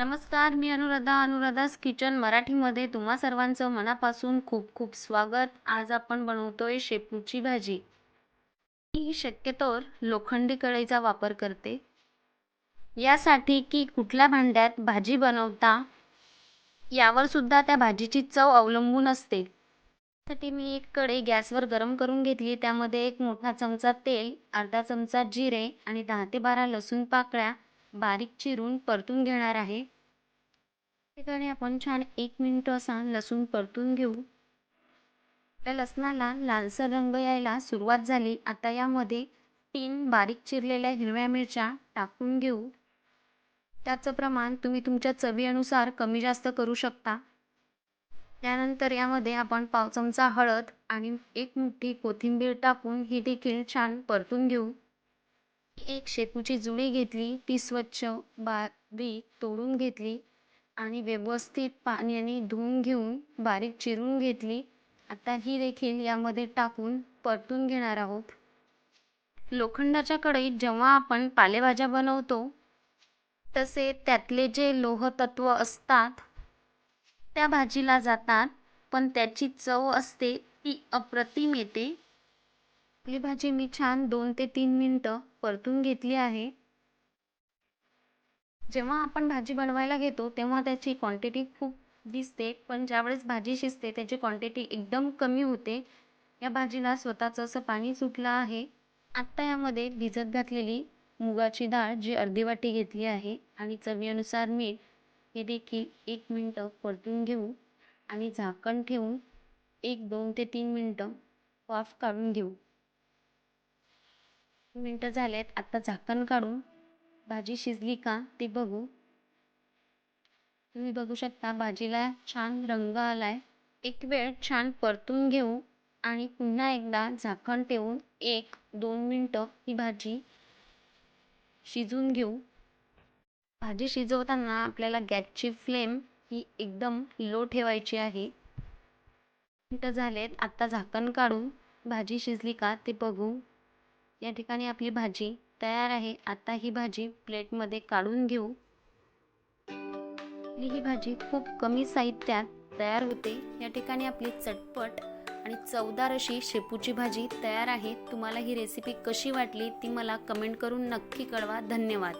नमस्कार मी अनुराधा. अनुराधास किचन मराठीमध्ये तुम्हा सर्वांचं मनापासून खूप खूप स्वागत. आज आपण बनवतोय शेपूची भाजी. मी शक्यतोवर लोखंडी कढईचा वापर करते. यासाठी की कुठल्या भांड्यात भाजी बनवता यावर सुद्धा त्या भाजीची चव अवलंबून असते. त्यासाठी मी एक कढई गॅसवर गरम करून घेतली. त्यामध्ये एक मोठा चमचा तेल अर्धा चमचा जिरे आणि दहा ते बारा लसूण पाकळ्या बारीक चिरून परतून घेणार आहे. ठिकाणी आपण छान एक मिनिट असा लसूण परतून घेऊ. त्या लसणाला लालसर रंग यायला सुरुवात झाली. आता यामध्ये तीन बारीक चिरलेल्या हिरव्या मिरच्या टाकून घेऊ. त्याचं प्रमाण तुम्ही तुमच्या चवीनुसार कमी जास्त करू शकता. त्यानंतर यामध्ये आपण पाव चमचा हळद आणि एक मुठ्ठी कोथिंबीर टाकून ही देखील छान परतून घेऊ. एक शेपूची जुडी घेतली ती स्वच्छ बारीक तोडून घेतली आणि व्यवस्थित पाण्याने धुवून घेऊन बारीक चिरून घेतली. आता ही देखील यामध्ये टाकून परतून घेणार आहोत. लोखंडाच्या कढईत जेव्हा आपण पालेभाज्या बनवतो तसे त्यातले जे लोहतत्व असतात त्या भाजीला जातात पण त्याची चव असते ती अप्रतिम येते. आपली भाजी मी छान दोन ते तीन मिनटं परतून घेतली आहे. जेव्हा आपण भाजी बनवायला घेतो तेव्हा त्याची क्वांटिटी खूप दिसते पण ज्यावेळेस भाजी शिजते त्याची क्वांटिटी एकदम कमी होते. या भाजीला स्वतःचं असं पाणी सुटलं आहे. आत्ता यामध्ये भिजत घातलेली मुगाची डाळ जी अर्धी वाटी घेतली आहे आणि चवीनुसार मीठ हे देखील एक मिनटं परतून घेऊ आणि झाकण ठेवून एक दोन ते तीन मिनटं वाफ काढून घेऊ. मिनटं झालेत. आता झाकण काढून भाजी शिजली का ते बघू. तुम्ही बघू शकता भाजीला छान रंग आलाय. एक वेळ छान परतून घेऊ आणि पुन्हा एकदा झाकण ठेवून एक दोन मिनटं ही भाजी शिजून घेऊ. भाजी शिजवताना आपल्याला गॅसची फ्लेम ही एकदम लो ठेवायची आहे. मिनटं झालेत. आता झाकण काढून भाजी शिजली का ते बघू. या ठिकाणी आपली भाजी तयार आहे. आता ही भाजी प्लेटमध्ये काढून घेऊ. ही भाजी खूप कमी साहित्यात तयार होते. या ठिकाणी आपली चटपट आणि चवदार अशी शेपूची भाजी तयार आहे. तुम्हाला ही रेसिपी कशी वाटली ती मला कमेंट करून नक्की कळवा. धन्यवाद.